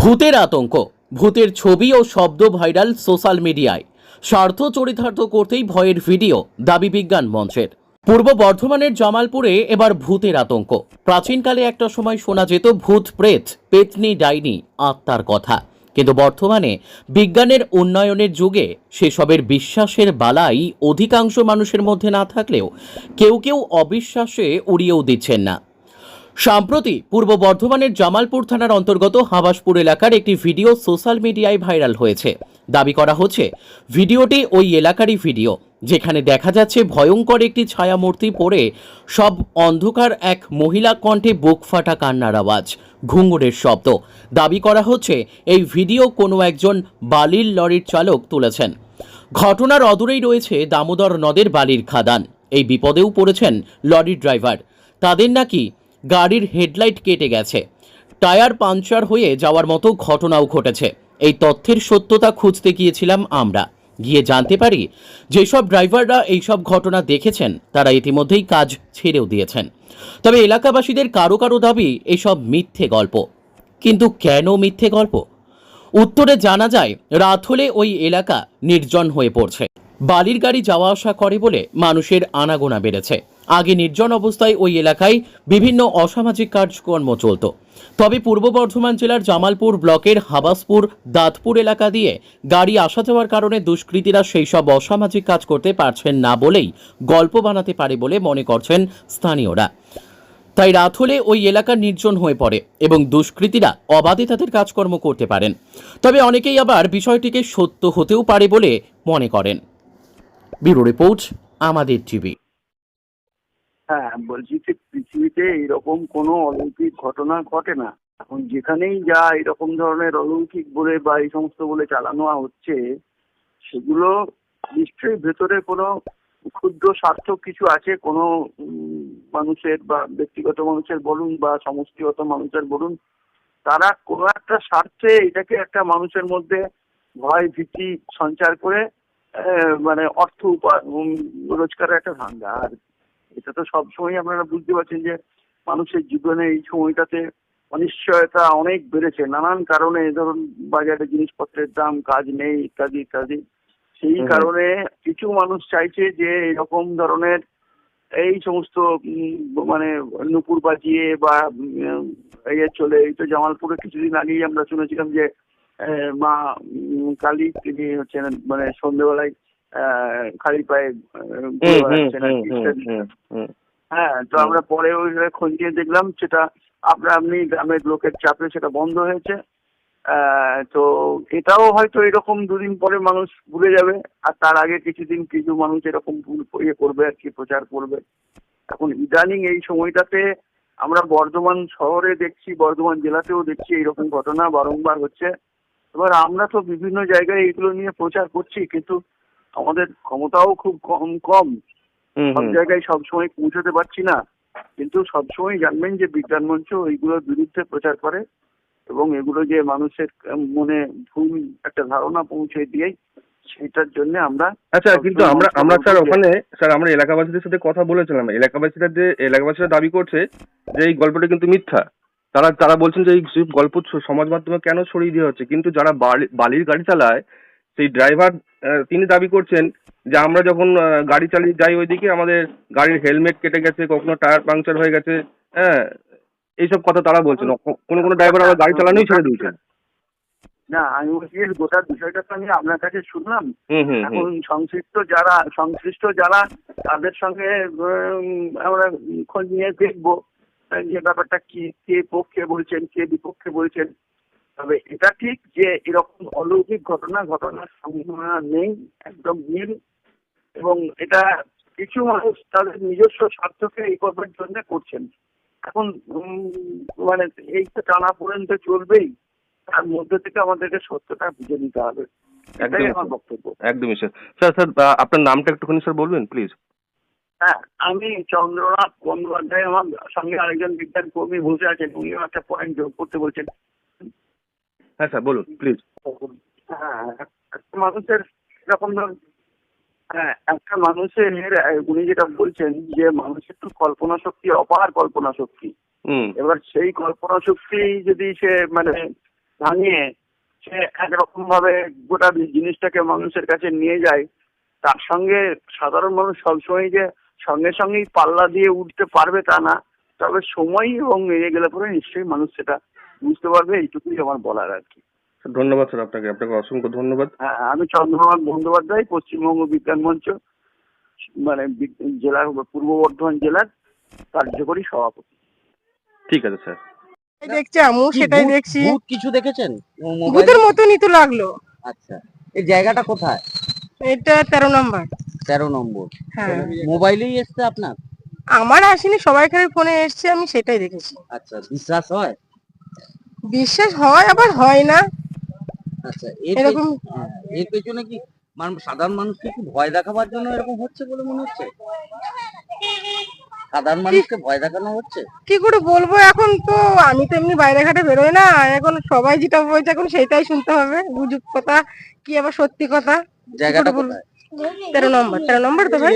ভূতের আতঙ্ক, ভূতের ছবি ও শব্দ ভাইরাল সোশ্যাল মিডিয়ায়। স্বার্থ চরিতার্থ করতেই ভয়ের ভিডিও, দাবি বিজ্ঞান মঞ্চের। পূর্ব বর্ধমানের জামালপুরে এবার ভূতের আতঙ্ক। প্রাচীনকালে একটা সময় শোনা যেত ভূত প্রেত, পেতনি, ডাইনি, আত্মার কথা। কিন্তু বর্তমানে বিজ্ঞানের উন্নয়নের যুগে সেসবের বিশ্বাসের বালাই অধিকাংশ মানুষের মধ্যে না থাকলেও কেউ কেউ অবিশ্বাসে উড়িয়েও দিচ্ছেন না। সম্প্রতি পূর্ব বর্ধমানের জামালপুর থানার অন্তর্গত হাবাসপুর এলাকার একটি ভিডিও সোশ্যাল মিডিয়ায় ভাইরাল হয়েছে। দাবি করা হচ্ছে, ভিডিওটি ওই এলাকারই ভিডিও। যেখানে দেখা যাচ্ছে ভয়ঙ্কর একটি ছায়ামূর্তি পড়ে সব অন্ধকার এক মহিলা কণ্ঠে বুক ফাটা কান্নার আওয়াজ, ঘুঙুরের শব্দ। দাবি করা হচ্ছে, এই ভিডিও কোনো একজন বালির লরির চালক তুলেছেন। ঘটনার অদূরেই রয়েছে দামোদর নদের বালির খাদান। এই বিপদেও পড়েছেন লরির ড্রাইভার। তাদের নাকি গাড়ির হেডলাইট কেটে গেছে। টায়ার পাঞ্চার হয়ে যাওয়ার মতো ঘটনাও ঘটেছে। এই তথ্যের সত্যতা খুঁজতে গিয়েছিলাম আমরা। গিয়ে জানতে পারি যেসব ড্রাইভাররা এইসব ঘটনা দেখেছেন, তারা ইতিমধ্যেই কাজ ছেড়েও দিয়েছেন। তবে এলাকাবাসীদের কারও কারও দাবি এসব মিথ্যে গল্প। কিন্তু কেন মিথ্যে গল্প? উত্তরে জানা যায় রাত হলে ওই এলাকা নির্জন হয়ে পড়ছে। বালির গাড়ি যাওয়া আসা করে বলে মানুষের আনাগোনা বেড়েছে। আগে নির্জন অবস্থায় ওই এলাকায় বিভিন্ন অসামাজিক কাজকর্ম চলত। তবে পূর্ব বর্ধমান জেলার জামালপুর ব্লকের হাবাসপুর, দাঁতপুর এলাকা দিয়ে গাড়ি আসা যাওয়ার কারণে দুষ্কৃতীরা সেই সব অসামাজিক কাজ করতে পারছেন না বলেই গল্প বানাতে পারে বলে মনে করছেন স্থানীয়রা। তাই রাত হলে ওই এলাকা নির্জন হয়ে পড়ে এবং দুষ্কৃতীরা অবাধে তাদের কাজকর্ম করতে পারেন। তবে অনেকেই আবার বিষয়টিকে সত্য হতেও পারে বলে মনে করেন। ব্যুরো রিপোর্ট, আমাদের টিভি। হ্যাঁ বলছি যে পৃথিবীতে এরকম কোনো অলৌকিক ঘটনা ঘটে না। এখন যেখানেই যা এরকম ধরনের অলৌকিক বলে বা এই সমস্ত বলে চালানো হচ্ছে, সেগুলো নিশ্চয়ই ভেতরে কোনো ক্ষুদ্র স্বার্থ কিছু আছে? কোনো মানুষের বা ব্যক্তিগত মানুষের বলুন বা সমষ্টিগত মানুষের বলুন, তারা কোনো একটা স্বার্থে এটাকে একটা মানুষের মধ্যে ভয় ভীতি সঞ্চার করে মানে অর্থ রোজগারের একটা ধান্দা আর এটা তো সবসময় আপনারা বুঝতে পারছেন যে মানুষের জীবনে এই সময়টাতে অনিশ্চয়তা অনেক বেড়েছে। নানান কারণে ধরুন বাজারে জিনিসপত্রের দাম কাজ নেই ইত্যাদি ইত্যাদি। সেই কারণে কিছু মানুষ চাইছে যে এরকম ধরনের এই সমস্ত মানে নুপুর বাজিয়ে বা ইয়ে চলে এই তো জামালপুরে কিছুদিন আগেই আমরা শুনেছিলাম যে মা কালী তিনি হচ্ছেন মানে সন্ধ্যেবেলায় আহ, খালি পায়ে হ্যাঁ তো আমরা পরে ওই খোঁজিয়ে দেখলাম সেটা আপনা আপনি গ্রামের লোকের চাপে সেটা বন্ধ হয়েছে। তো এটাও হয়তো এরকম দুদিন পরে মানুষ ভুলে যাবে আর তার আগে কিছুদিন কিছু মানুষ এরকম ভুল ইয়ে করবে আর কি প্রচার করবে। এখন ইদানিং এই সময়টাতে আমরা বর্ধমান শহরে দেখছি বর্ধমান জেলাতেও দেখছি এইরকম ঘটনা বারংবার হচ্ছে। এবার আমরা তো বিভিন্ন জায়গায় এগুলো নিয়ে প্রচার করছি কিন্তু আমাদের ক্ষমতাও খুব কম কম। সব জায়গায় সবসময় পৌঁছতে পারছি না। কিন্তু সবসময় জানবেন যে বিজ্ঞান মঞ্চ এইগুলোর বিরুদ্ধে প্রচার করে এবং এগুলো যে মানুষের মনে ভুল একটা ধারণা পৌঁছে দিয়ে সেটার জন্য আমরা আচ্ছা কিন্তু আমরা আমরা স্যার ওখানে স্যার আমরা এলাকাবাসীদের সাথে কথা বলেছিলাম। এলাকাবাসীরা যে এলাকাবাসীরা দাবি করছে যে এই গল্পটা কিন্তু মিথ্যা। তারা তারা বলছেন যে এই গল্প সমাজ মাধ্যমে কেন ছড়িয়ে দেওয়া হচ্ছে? কিন্তু যারা বালি- বালির গাড়ি চালায় সেই ড্রাইভার তিনি দাবি করছেন যে আমরা যখন গাড়ি চালিয়ে যাই ওইদিকে আমাদের গাড়ির হেলমেট কেটে গেছে কখনো টায়ার পাংচার হয়ে গেছে হ্যাঁ এইসব কথা তারা বলছেন। কোনো কোনো ড্রাইভার আবার গাড়ি চালানোই ছেড়ে দিয়েছেন। না আমি বলছি গোটা বিষয়টা তো আমি আপনার কাছে শুনলাম। এখন সংশ্লিষ্ট যারা সংশ্লিষ্ট যারা তাদের সঙ্গে আমরা খোঁজ নিয়ে দেখব। যে ব্যাপারটা কি কে পক্ষে বলছেন কে বিপক্ষে বলছেন তবে এটা ঠিক যে এরকম অলৌকিক ঘটনা ঘটনার সম্ভাবনা নেই একদম নীল এবং এটা কিছু মানুষ তাদের নিজস্ব স্বার্থকে এই করবার জন্য করছেন। এখন মানে এই তো টানা পর্যন্ত চলবেই তার মধ্যে থেকে আমাদেরকে সত্যটা বুঝে নিতে হবে। এটাই আমার বক্তব্য। একদমই স্যার। স্যার স্যার আপনার নামটা একটুখানি স্যার বলবেন প্লিজ? হ্যাঁ আমি চন্দ্রনাথ বন্দ্যোপাধ্যায় আমার সঙ্গে আরেকজন বিজ্ঞান কর্মী বসে আছেন উনিও একটা পয়েন্ট যোগ করতে বলছেন। হ্যাঁ স্যার বলুন প্লিজ হ্যাঁ মানুষের এরকম ধরুন হ্যাঁ একটা মানুষের উনি যেটা বলছেন যে মানুষের তো কল্পনা শক্তি অপার কল্পনা শক্তি। হুম। এবার সেই কল্পনা শক্তি যদি সে মানে ভাঙিয়ে সে একরকম ভাবে গোটা জিনিসটাকে মানুষের কাছে নিয়ে যায় তার সঙ্গে সাধারণ মানুষ সবসময় যে সঙ্গে সঙ্গেই পাল্লা দিয়ে উঠতে পারবে তা না। তবে সময় এবং এগিয়ে গেলে পরে নিশ্চয়ই মানুষ সেটা বুঝতে পারবে এইটুকুই আমার বলার আর কি। ধন্যবাদ স্যার আপনাকে আপনাকে অসংখ্য ধন্যবাদ। হ্যাঁ আমি চন্দ্রনাথ বন্দ্যোপাধ্যায় পশ্চিমবঙ্গ বিজ্ঞান মঞ্চ মানে জেলার পূর্ব বর্ধমান জেলার কার্যকরী সভাপতি। ঠিক আছে স্যার। দেখছি আমিও সেটাই দেখছি। কিছু দেখেছেন? ভূতের মতনই তো লাগল। আচ্ছা এই জায়গাটা কোথায়? এটা তেরো নম্বর। তেরো নম্বর। হ্যাঁ। মোবাইলেই এসছে আপনার? আমার আসেনি সবাই খালি ফোনে এসছে আমি সেটাই দেখেছি। আচ্ছা বিশ্বাস হয়? বিশ্বাস হয় আবার হয় না। আচ্ছা এরকম হ্যাঁ, এর পেছনে কি সাধারণ মানুষকে কি ভয় দেখাবার জন্য এরকম হচ্ছে বলে মনে হচ্ছে? সাধারণ মানুষকে ভয় দেখানো হচ্ছে? কি করে বলব এখন তো আমি তো এমনি বাইরে ঘাটে বেরোই না এখন সবাই যেটা বলছে এখন সেটাই শুনতে হবে গুজব কথা কি আবার সত্যি কথা? জায়গাটা বলব? কোথায়? তেরো নম্বর তেরো নম্বর তো ভাই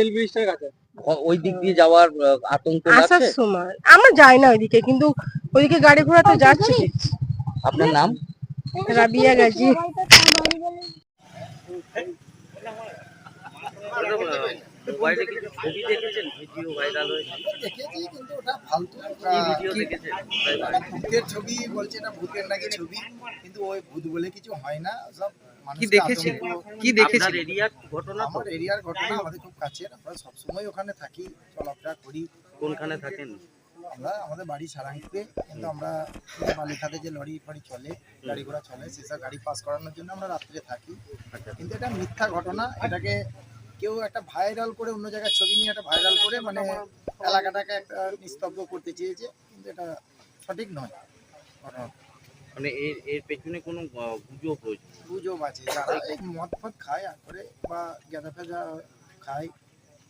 ওই দিক দিয়ে যাওয়ার আতঙ্ক আসার সময় আমার যায় না ওইদিকে কিন্তু ওইদিকে গাড়ি ঘোড়া তো যাচ্ছে আপনার নাম রাবিয়া গাজী মোবাইলে কিছু ছবি দেখেছেন? ভিডিও ভাইরাল হয়েছে? দেখেছি কিন্তু ওটা ফালতু ভিডিও দেখেছেন? ভূতের ছবি বলছে না ভূতের নাকি ছবি। কিন্তু ওই ভূত বলে কিছু হয় না সব কি দেখেছেন? কি দেখেছেন? এরিয়ার ঘটনা আমার এরিয়ার ঘটনা আমাদের খুব কাছের আমরা সবসময় ওখানে থাকি চলাফেরা করি। কোনখানে থাকেন? আমরা আমাদের বাড়ি সারাংপুরে কিন্তু আমরা যে বালিখাতে যে লরি ফরি চলে গাড়ি ঘোড়া চলে সেসব গাড়ি পাস করানোর জন্য আমরা রাত্রে থাকি। কিন্তু এটা মিথ্যা ঘটনা এটাকে কেউ একটা ভাইরাল করে অন্য জায়গায় ছবি নিয়ে একটা ভাইরাল করে মানে এলাকাটাকে একটা নিস্তব্ধ করতে চেয়েছে কিন্তু এটা সঠিক নয়। মানে এর এর পেছনে কোনো গুজব রয়েছে? গুজব আছে। যারা এই মদ ফদ খায় আর করে বা গেঁদা ফেজা খায়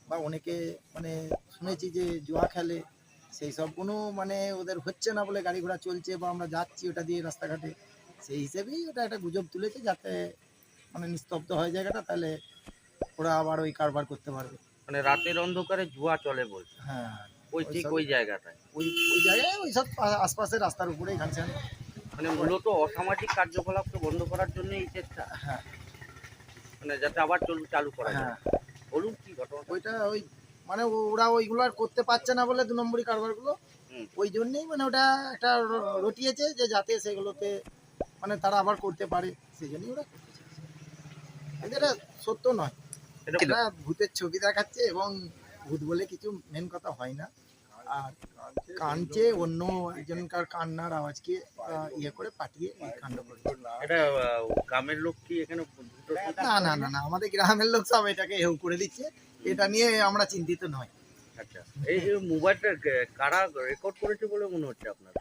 বা অনেকে মানে শুনেছি যে জুয়া খেলে সেই সব কোনো মানে ওদের হচ্ছে না বলে গাড়ি ঘোড়া চলছে বা আমরা যাচ্ছি ওটা দিয়ে রাস্তাঘাটে। সেই হিসেবেই ওটা একটা গুজব তুলেছে যাতে মানে নিস্তব্ধ হয় জায়গাটা তাহলে ওরা আবার ওই কারবার করতে পারবে। মানে রাতের অন্ধকারে জুয়া চলে বলছে। হ্যাঁ ওই ঠিক ওই জায়গাটায়। ওই ওই জায়গায় ওই সব আশপাশের রাস্তার উপরে এখানে সেখানে। মানে মূলত অসামাজিক কার্যকলাপকে বন্ধ করার জন্য এই চেষ্টা। হ্যাঁ। মানে যাতে আবার চলু চালু করা হ্যাঁ। বলুন কি ঘটনা ওইটা ওই মানে ওরা ওইগুলো আর করতে পারছে না বলে দু নম্বরই কারবারগুলো। ওই জন্যই মানে ওটা একটা রটিয়েছে যে যাতে সেগুলোতে মানে তারা আবার করতে পারে। সেই জন্যই ওরা এটা সত্য নয়। এটা ভূতের ছবি দেখাচ্ছে এবং ভূত বলে কিছু মেন কথা হয় না। আর কানছে অন্য একজনকার কান্নার আওয়াজকে ইয়ে করে পাঠিয়ে এই কাণ্ড করেছে। এটা গ্রামের লোক কি এখানে না না না না আমাদের গ্রামের লোক সব এটাকে হেউ করে দিচ্ছে। এটা নিয়ে আমরা চিন্তিত নয়। আচ্ছা এই যে মোবাইলটা কারা রেকর্ড করেছে বলে মনে হচ্ছে আপনার?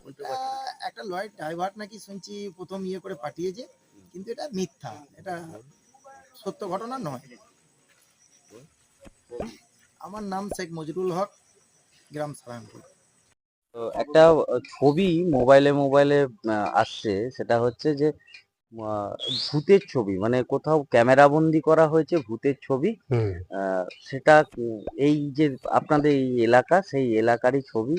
একটা লয়ের ড্রাইভার নাকি শুনছি প্রথম ইয়ে করে পাঠিয়েছে কিন্তু এটা মিথ্যা। এটা সত্য ঘটনা নয়। আমার নাম শেখ মজরুল হক গ্রাম সারায়ণপুর তো একটা ছবি মোবাইলে মোবাইলে আসছে সেটা হচ্ছে যে ভূতের ছবি মানে কোথাও ক্যামেরা বন্দি করা হয়েছে ভূতের ছবি। সেটা এই যে আপনাদের এই এলাকা সেই এলাকারই ছবি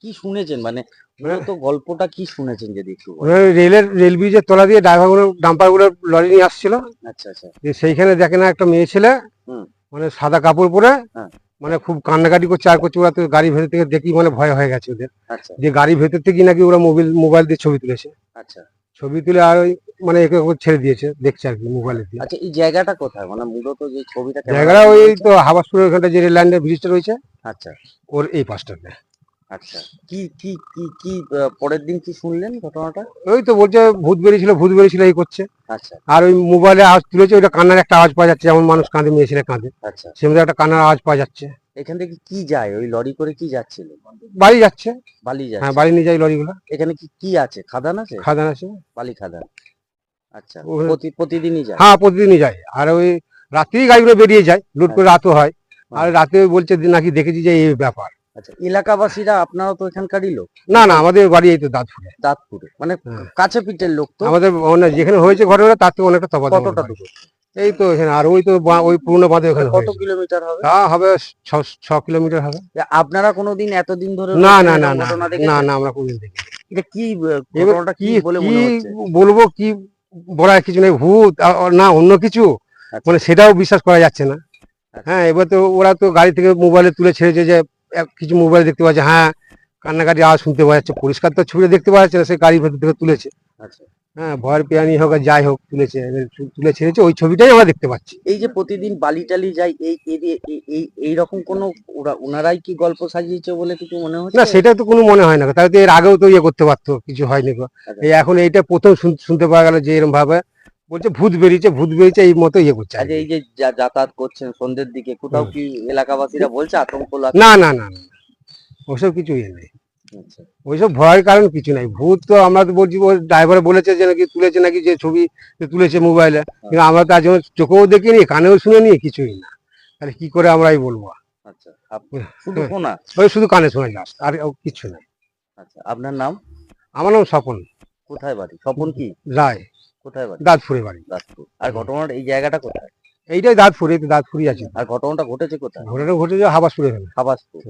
কি শুনেছেন? মানে মূলত গল্পটা কি শুনেছেন যদি একটু? রেলের রেল ব্রিজের তলা দিয়ে ড্রাইভারগুলো ডাম্পারগুলো লরি নিয়ে আসছিল। আচ্ছা আচ্ছা। সেইখানে দেখে না একটা মেয়ে ছেলে হুম। মানে সাদা কাপড় পরে হ্যাঁ। মানে খুব কান্নাকাটি করছে আর করছে ওরা তো গাড়ি ভেতর থেকে দেখি মানে ভয় হয়ে গেছে ওদের। আচ্ছা। যে গাড়ি ভেতর থেকে নাকি ওরা মোবাইল মোবাইল দিয়ে ছবি তুলেছে। আচ্ছা। ছবি তুলে আর ওই মানে একে ছেড়ে দিয়েছে দেখছে আর কি মোবাইলে দিয়ে। আচ্ছা এই জায়গাটা কোথায়? মানে মূলত যে ছবিটা জায়গাটা ওই তো হাবাসপুরের ওখানটা যে রেল লাইনের ব্রিজটা রয়েছে আচ্ছা। ওর এই পাশটাতে। আচ্ছা। কি কি কি কি পরের দিন কি শুনলেন ঘটনাটা? ওই তো বলছে ভূত বেরিয়েছিল ভূত বেরিয়েছিল এই করছে। আচ্ছা। আর ওই মোবাইলে আওয়াজ তুলেছে ওইটা কান্নার একটা আওয়াজ পাওয়া যাচ্ছে যেমন মানুষ কাঁদে কাঁদে। আচ্ছা। সেমনি একটা কান্নার আওয়াজ পাওয়া যাচ্ছে। এখান থেকে কি যায়? ওই লরি করে কি যাচ্ছিল? বাড়ি যাচ্ছে। বালি হ্যাঁ বাড়ি নিয়ে যাই লরিগুলো। এখানে কি কি আছে? খাদান আছে? খাদান আছে। বালি খাদান। আচ্ছা। প্রতিদিনই যায়? হ্যাঁ প্রতিদিনই যায়। আর ওই রাত্রেই গাড়িগুলো বেরিয়ে যায় লুট করে রাতও হয়। আর রাতে বলছে যে নাকি দেখেছি যে এই ব্যাপার। আচ্ছা এলাকাবাসীরা আপনারা তো এখানকারই লোক? না না আমাদের বাড়ি এই তো দাঁতপুরে। দাঁতপুরে মানে হ্যাঁ। কাছে পিঠের লোক তো? আমাদের মানে যেখানে হয়েছে ঘটনা তার থেকে অনেকটা তফাৎ কতটা দূর? এই তো এখানে আর ওই তো ওই পুরনো বাঁধে ওখানে কত কিলোমিটার হবে? তা হবে ছ কিলোমিটার হবে। আপনারা কোনোদিন এতদিন ধরে না না না না না না আমরা কোনদিন দেখি এটা কি ঘটনাটা কি বলে মনে হচ্ছে? বলব কি বলার কিছু নেই ভূত না অন্য কিছু। আচ্ছা। মানে সেটাও বিশ্বাস করা যাচ্ছে না। আচ্ছা। হ্যাঁ এবার তো ওরা তো গাড়ি থেকে মোবাইলে তুলে ছেড়েছে যে কিছু মোবাইল দেখতে পাচ্ছে হ্যাঁ কান্নাকাটি আওয়াজ শুনতে পাওয়া যাচ্ছে পরিষ্কার তো ছবিটা দেখতে পাওয়া যাচ্ছে না সে গাড়ির ভেতর থেকে তুলেছে আচ্ছা হ্যাঁ ভয়ের পেয়ানি হোক আর যাই হোক তুলেছে তুলে ছেড়েছে ওই ছবিটাই আমরা দেখতে পাচ্ছি এই যে প্রতিদিন বালি টালি যায় এই এই এই রকম কোনো ওরা ওনারাই কি গল্প সাজিয়েছে বলে কিছু মনে হচ্ছে না সেটা তো কোনো মনে হয় না তাহলে তো এর আগেও তো ইয়ে করতে পারতো কিছু হয়নি গো। আচ্ছা। এই এখন এইটা প্রথম শুনতে পাওয়া গেল যে এরকম ভাবে বলছে ভূত বেরিয়েছে ভূত বেরিয়েছে এই মতো ইয়ে করছে আচ্ছা এই যে যা- যাতায়াত করছেন সন্ধ্যের দিকে কোথাও কি এলাকাবাসীরা বলছে আতঙ্ক লাগছে? না না না না ওসব কিছু ইয়ে নেই। আচ্ছা। ওইসব ভয়ের কারণ কিছু নাই। ভূত তো আমরা তো বলছি ড্রাইভার বলেছে যে নাকি তুলেছে নাকি যে ছবি যে তুলেছে মোবাইলে কিন্তু আমরা তো আজ পর্যন্ত চোখেও দেখিনি কানেও শুনিনি কিছুই না। তাহলে কি করে আমরাই বলব? আচ্ছা আপ- শুধু হ্যাঁ। শোনা? ওই শুধু কানে শোনা যাস আর ও কিছু নাই। আচ্ছা আপনার নাম? আমার নাম স্বপন। কোথায় বাড়ি? স্বপন কি? রায়। কোথায় বাড়ি? দাঁতপুরে বাড়ি। দাসপুর আর ঘটনাটা এই জায়গাটা কোথায়? এইটাই দাঁতপুরে দাঁতপুরি আছে। আর ঘটনাটা ঘটেছে কোথায়? ঘটনা ঘটেছে হাবাসপুরে। হাবাসপুর।